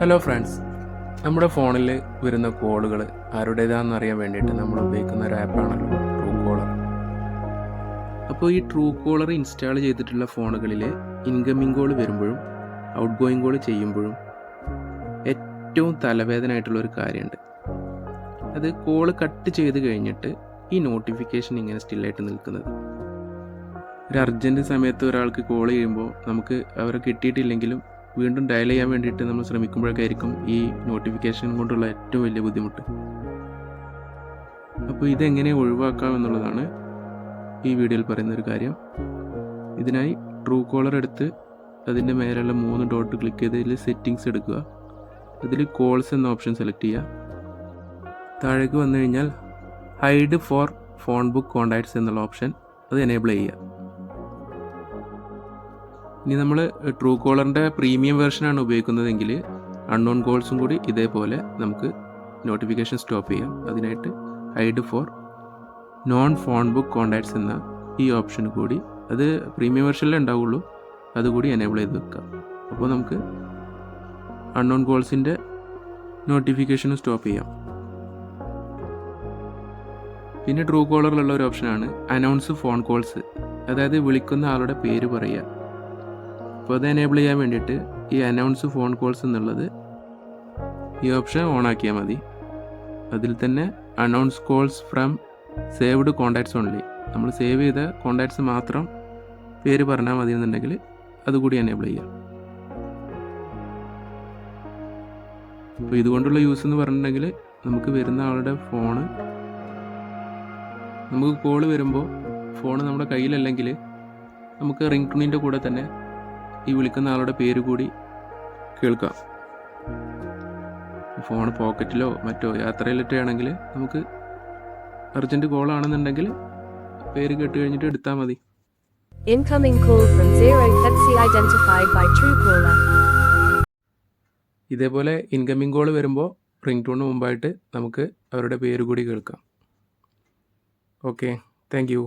Hello friends നമ്മുടെ ഫോണിൽ വരുന്ന കോളുകൾ ആരുടേതാണെന്ന് അറിയാൻ വേണ്ടിയിട്ട് നമ്മൾ ഉപയോഗിക്കുന്ന ഒരു ആപ്പാണല്ലോ ട്രൂ കോളർ അപ്പോൾ ഈ ട്രൂ കോളർ ഇൻസ്റ്റാൾ ചെയ്തിട്ടുള്ള ഫോണുകളിൽ ഇൻകമിംഗ് കോൾ വരുമ്പോഴും ഔട്ട് ഗോയിങ് കോൾ ചെയ്യുമ്പോഴും ഏറ്റവും തലവേദന ആയിട്ടുള്ളൊരു കാര്യമുണ്ട്. അത് കോൾ കട്ട് ചെയ്ത് കഴിഞ്ഞിട്ട് ഈ നോട്ടിഫിക്കേഷൻ ഇങ്ങനെ സ്റ്റില്ലായിട്ട് നിൽക്കുന്നത്. ഒരു അർജന്റ് സമയത്ത് ഒരാൾക്ക് കോൾ ചെയ്യുമ്പോൾ നമുക്ക് അവരെ കിട്ടിയിട്ടില്ലെങ്കിലും വീണ്ടും ഡയൽ ചെയ്യാൻ വേണ്ടിയിട്ട് നമ്മൾ ശ്രമിക്കുമ്പോഴൊക്കെ ആയിരിക്കും ഈ നോട്ടിഫിക്കേഷൻ കൊണ്ടുള്ള ഏറ്റവും വലിയ ബുദ്ധിമുട്ട്. അപ്പോൾ ഇതെങ്ങനെ ഒഴിവാക്കാം എന്നുള്ളതാണ് ഈ വീഡിയോയിൽ പറയുന്ന ഒരു കാര്യം. ഇതിനായി ട്രൂ കോളർ എടുത്ത് അതിന്റെ മേലുള്ള മൂന്ന് ഡോട്ട് ക്ലിക്ക് ചെയ്ത് ഇതിൽ സെറ്റിങ്സ് എടുക്കുക. അതിൽ കോൾസ് എന്ന ഓപ്ഷൻ സെലക്ട് ചെയ്യുക. താഴേക്ക് വന്നു കഴിഞ്ഞാൽ hide for phone book contacts എന്നുള്ള ഓപ്ഷൻ അത് എനേബിൾ ചെയ്യുക. ഇനി നമ്മൾ ട്രൂ കോളറിന്റെ പ്രീമിയം വേർഷനാണ് ഉപയോഗിക്കുന്നതെങ്കിൽ അൺനോൺ കോൾസും കൂടി ഇതേപോലെ നമുക്ക് നോട്ടിഫിക്കേഷൻ സ്റ്റോപ്പ് ചെയ്യാം. അതിനായിട്ട് hide for non phone book contacts എന്ന ഈ ഓപ്ഷൻ കൂടി അത് പ്രീമിയം വെർഷനിലേ ഉണ്ടാവുള്ളൂ. അതുകൂടി എനേബിൾ ചെയ്ത് വെക്കാം. അപ്പോൾ നമുക്ക് അൺനോൺ കോൾസിന്റെ നോട്ടിഫിക്കേഷനും സ്റ്റോപ്പ് ചെയ്യാം. പിന്നെ ട്രൂ കോളറിലുള്ള ഒരു ഓപ്ഷനാണ് അനൗൺസ് ഫോൺ കോൾസ് അതായത് വിളിക്കുന്ന ആളുടെ പേര് പറയുക. അപ്പോൾ അത് എനേബിൾ ചെയ്യാൻ വേണ്ടിയിട്ട് ഈ അനൗൺസ് ഫോൺ കോൾസ് എന്നുള്ളത് ഈ ഓപ്ഷൻ ഓൺ ആക്കിയാൽ മതി. അതിൽ തന്നെ announce calls from saved contacts only നമ്മൾ സേവ് ചെയ്ത കോണ്ടാക്ട്സ് മാത്രം പേര് പറഞ്ഞാൽ മതി എന്നുണ്ടെങ്കിൽ അതുകൂടി എനേബിൾ ചെയ്യാം. അപ്പോൾ ഇതുകൊണ്ടുള്ള യൂസ് എന്ന് പറഞ്ഞിട്ടുണ്ടെങ്കിൽ നമുക്ക് വരുന്ന ആളുടെ ഫോണ് നമുക്ക് കോൾ വരുമ്പോൾ ഫോൺ നമ്മുടെ കയ്യിലല്ലെങ്കിൽ നമുക്ക് റിംഗ് ടൂണിന്റെ കൂടെ തന്നെ ഈ വിളിക്കുന്ന ആളുടെ പേര് കൂടി കേൾക്കാം. ഫോൺ പോക്കറ്റിലോ മറ്റോ യാത്രയിലിട്ടാണെങ്കിൽ നമുക്ക് അർജന്റ് കോൾ ആണെന്നുണ്ടെങ്കിൽ പേര് കേട്ട് കഴിഞ്ഞിട്ട് എടുത്താൽ മതി. Incoming call from 0 Pepsi identified by Truecaller. ഇതേപോലെ ഇൻകമിംഗ് കോൾ വരുമ്പോൾ റിംഗ് ടൂണിന് മുമ്പായിട്ട് നമുക്ക് അവരുടെ പേര് കൂടി കേൾക്കാം. Okay thank you